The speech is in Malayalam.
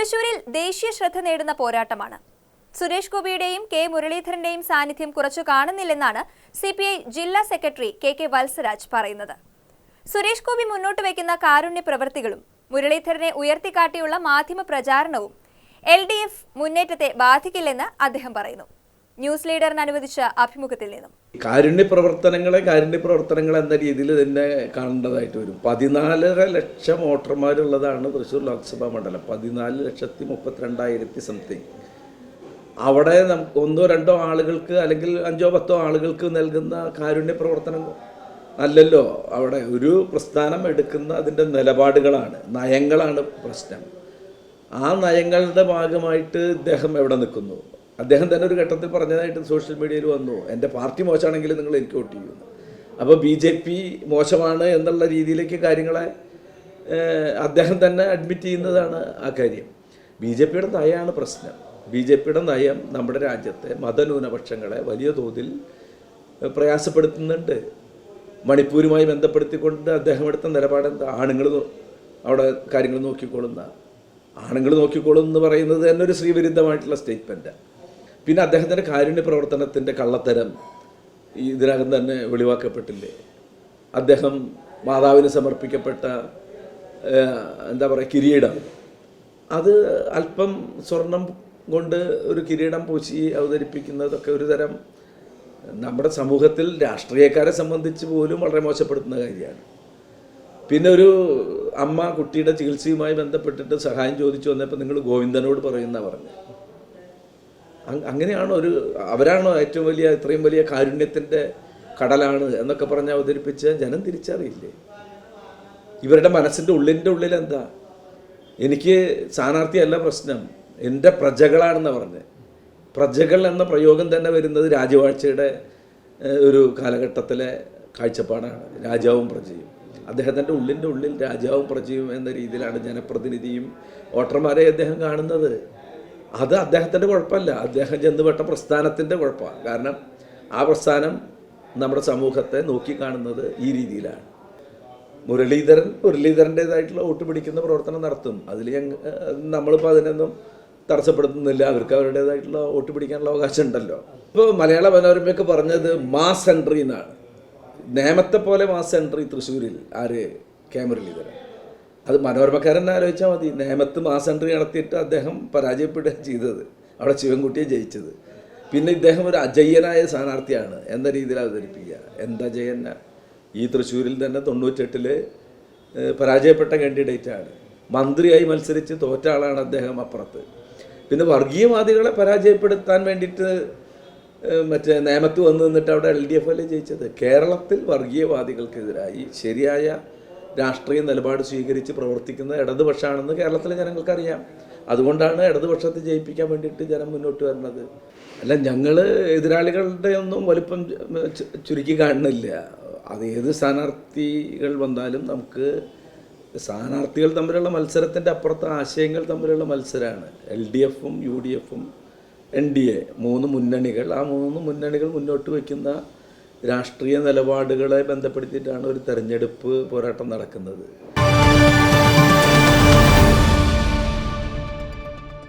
തൃശൂരിൽ ദേശീയ ശ്രദ്ധ നേടുന്ന പോരാട്ടമാണ്. സുരേഷ് ഗോപിയുടെയും കെ മുരളീധരന്റെയും സാന്നിധ്യം കുറച്ചു കാണുന്നില്ലെന്നാണ് സി പി ഐ ജില്ലാ സെക്രട്ടറി കെ കെ വത്സരാജ് പറയുന്നത്. സുരേഷ് ഗോപി മുന്നോട്ട് വയ്ക്കുന്ന കാരുണ്യ പ്രവൃത്തികളും മുരളീധരനെ ഉയർത്തിക്കാട്ടിയുള്ള മാധ്യമ പ്രചാരണവും എൽ ഡി എഫ് മുന്നേറ്റത്തെ ബാധിക്കില്ലെന്ന് അദ്ദേഹം പറയുന്നു. ന്യൂസ് ലീഡറിന് അനുവദിച്ച അഭിമുഖത്തിൽ നിന്നും. കാരുണ്യ പ്രവർത്തനങ്ങളെ കാരുണ്യ പ്രവർത്തനങ്ങൾ എന്ന രീതിയിൽ തന്നെ കാണേണ്ടതായിട്ട് വരും. പതിനാലര ലക്ഷം വോട്ടർമാരുള്ളതാണ് തൃശ്ശൂർ ലോക്സഭാ മണ്ഡലം. പതിനാല് ലക്ഷത്തി മുപ്പത്തിരണ്ടായിരത്തി സംതിങ്. അവിടെ നമുക്ക് ഒന്നോ രണ്ടോ ആളുകൾക്ക് അല്ലെങ്കിൽ അഞ്ചോ പത്തോ ആളുകൾക്ക് നൽകുന്ന കാരുണ്യ പ്രവർത്തനം അല്ലല്ലോ. അവിടെ ഒരു പ്രസ്ഥാനം എടുക്കുന്ന അതിന്റെ നിലപാടുകളാണ്. നയങ്ങളാണ് പ്രശ്നം. ആ നയങ്ങളുടെ ഭാഗമായിട്ട് ഇദ്ദേഹം എവിടെ നിൽക്കുന്നു? അദ്ദേഹം തന്നെ ഒരു ഘട്ടത്തിൽ പറഞ്ഞതായിട്ട് സോഷ്യൽ മീഡിയയിൽ വന്നു. എന്റെ പാർട്ടി മോശമാണെങ്കിൽ നിങ്ങൾ എനിക്ക് വോട്ട് ചെയ്യുന്നു അപ്പോൾ ബി ജെ പി മോശമാണ് എന്നുള്ള രീതിയിലേക്ക് കാര്യങ്ങളെ അദ്ദേഹം തന്നെ അഡ്മിറ്റ് ചെയ്യുന്നതാണ് ആ കാര്യം. ബി ജെ പിയുടെ നയമാണ് പ്രശ്നം. ബി ജെ പിയുടെ നയം നമ്മുടെ രാജ്യത്തെ മതന്യൂനപക്ഷങ്ങളെ വലിയ തോതിൽ പ്രയാസപ്പെടുത്തുന്നുണ്ട്. മണിപ്പൂരുമായി ബന്ധപ്പെടുത്തിക്കൊണ്ട് അദ്ദേഹം എടുത്ത നിലപാട് എന്താ? ആണുങ്ങൾ അവിടെ കാര്യങ്ങൾ നോക്കിക്കൊള്ളുന്ന ആണുങ്ങൾ നോക്കിക്കൊള്ളുന്നു എന്ന് പറയുന്നത് തന്നെ ഒരു ശ്രീവിരുദ്ധമായിട്ടുള്ള സ്റ്റേറ്റ്മെന്റാണ് പിന്നെ അദ്ദേഹത്തിന്റെ കാരുണ്യ പ്രവർത്തനത്തിന്റെ കള്ളത്തരം ഇതിനകം തന്നെ വെളിവാക്കപ്പെട്ടില്ലേ? അദ്ദേഹം മാതാവിന് സമർപ്പിക്കപ്പെട്ട എന്താ പറയുക കിരീടം. അത് അല്പം സ്വർണം കൊണ്ട് ഒരു കിരീടം പൂശി അവതരിപ്പിക്കുന്നതൊക്കെ ഒരു തരം നമ്മുടെ സമൂഹത്തിൽ രാഷ്ട്രീയക്കാരെ സംബന്ധിച്ച് പോലും വളരെ മോശപ്പെടുത്തുന്ന കാര്യമാണ്. പിന്നെ ഒരു അമ്മ കുട്ടിയുടെ ചികിത്സയുമായി ബന്ധപ്പെട്ടിട്ട് സഹായം ചോദിച്ചു വന്നപ്പോൾ നിങ്ങൾ ഗോവിന്ദനോട് പറയുന്ന പറഞ്ഞു. അങ്ങനെയാണോ ഒരു അവരാണോ ഏറ്റവും വലിയ ഇത്രയും വലിയ കാരുണ്യത്തിന്റെ കടലാണ് എന്നൊക്കെ പറഞ്ഞ് അവതരിപ്പിച്ച് ജനം തിരിച്ചറിയില്ലേ? ഇവരുടെ മനസ്സിന്റെ ഉള്ളിന്റെ ഉള്ളിൽ എന്താ? എനിക്ക് സ്ഥാനാർത്ഥിയല്ല പ്രശ്നം. എന്റെ പ്രജകളാണെന്ന് പറഞ്ഞ്. പ്രജകൾ എന്ന പ്രയോഗം തന്നെ വരുന്നത് രാജവാഴ്ചയുടെ ഒരു കാലഘട്ടത്തിലെ കാഴ്ചപ്പാടാണ്. രാജാവും പ്രജയും. അദ്ദേഹത്തിന്റെ ഉള്ളിന്റെ ഉള്ളിൽ രാജാവും പ്രജയും എന്ന രീതിയിലാണ് ജനപ്രതിനിധിയും വോട്ടർമാരെ അദ്ദേഹം കാണുന്നത്. അത് അദ്ദേഹത്തിന്റെ കുഴപ്പമല്ല. അദ്ദേഹം ചെന്നുപെട്ട പ്രസ്ഥാനത്തിന്റെ കുഴപ്പമാണ്. കാരണം ആ പ്രസ്ഥാനം നമ്മുടെ സമൂഹത്തെ നോക്കിക്കാണുന്നത് ഈ രീതിയിലാണ്. മുരളീധരൻ മുരളീധരന്റെതായിട്ടുള്ള വോട്ട് പിടിക്കുന്ന പ്രവർത്തനം നടത്തും. അതിൽ നമ്മളിപ്പോൾ അതിനൊന്നും തടസ്സപ്പെടുത്തുന്നില്ല. അവർക്ക് അവരുടേതായിട്ടുള്ള വോട്ട് പിടിക്കാനുള്ള അവകാശം ഉണ്ടല്ലോ. ഇപ്പോൾ മലയാള മനോരമയൊക്കെ പറഞ്ഞത് മാസ് എൻട്രി എന്നാണ്. നേമത്തെ പോലെ മാസ് എൻട്രി തൃശ്ശൂരിൽ ആര്? കെ മുരളീധരൻ. അത് മനോരമക്കാരൻ ആലോചിച്ചാൽ മതി. നേമത്ത് മാസ് എൻട്രി നടത്തിയിട്ട് അദ്ദേഹം പരാജയപ്പെടുകയാണ് ചെയ്തത്. അവിടെ ശിവൻകുട്ടിയെ ജയിച്ചത്. പിന്നെ ഇദ്ദേഹം ഒരു അജയ്യനായ സ്ഥാനാർത്ഥിയാണ് എന്ന രീതിയിൽ അവതരിപ്പിക്കുക. എന്താ ജയന്ന ഈ തൃശ്ശൂരിൽ തന്നെ തൊണ്ണൂറ്റെട്ടിൽ പരാജയപ്പെട്ട കാൻഡിഡേറ്റാണ്. മന്ത്രിയായി മത്സരിച്ച് തോറ്റ ആളാണ് അദ്ദേഹം അപ്പുറത്ത്. പിന്നെ വർഗീയവാദികളെ പരാജയപ്പെടുത്താൻ വേണ്ടിയിട്ട് മറ്റേ നേമത്ത് വന്നു നിന്നിട്ട് അവിടെ എൽ ഡി എഫ് അല്ലേ ജയിച്ചത്? കേരളത്തിൽ വർഗീയവാദികൾക്കെതിരായി ശരിയായ രാഷ്ട്രീയ നിലപാട് സ്വീകരിച്ച് പ്രവർത്തിക്കുന്ന ഇടതുപക്ഷമാണെന്ന് കേരളത്തിലെ ജനങ്ങൾക്കറിയാം. അതുകൊണ്ടാണ് ഇടതുപക്ഷത്തെ ജയിപ്പിക്കാൻ വേണ്ടിയിട്ട് ജനം മുന്നോട്ട് വരുന്നത് അല്ല ഞങ്ങൾ എതിരാളികളുടെ ഒന്നും വലുപ്പം ചുരുക്കി കാണുന്നില്ല. അത് ഏത് സ്ഥാനാർത്ഥികൾ വന്നാലും നമുക്ക് സ്ഥാനാർത്ഥികൾ തമ്മിലുള്ള മത്സരത്തിന്റെ അപ്പുറത്തെ ആശയങ്ങൾ തമ്മിലുള്ള മത്സരമാണ് എൽ ഡി എഫും യു ഡി എഫും എൻ ഡി എ മൂന്ന് മുന്നണികൾ. ആ മൂന്ന് മുന്നണികൾ മുന്നോട്ട് വയ്ക്കുന്ന രാഷ്ട്രീയ നിലപാടുകളെ ബന്ധപ്പെടുത്തിയിട്ടാണ് ഒരു തെരഞ്ഞെടുപ്പ് പോരാട്ടം നടക്കുന്നത്.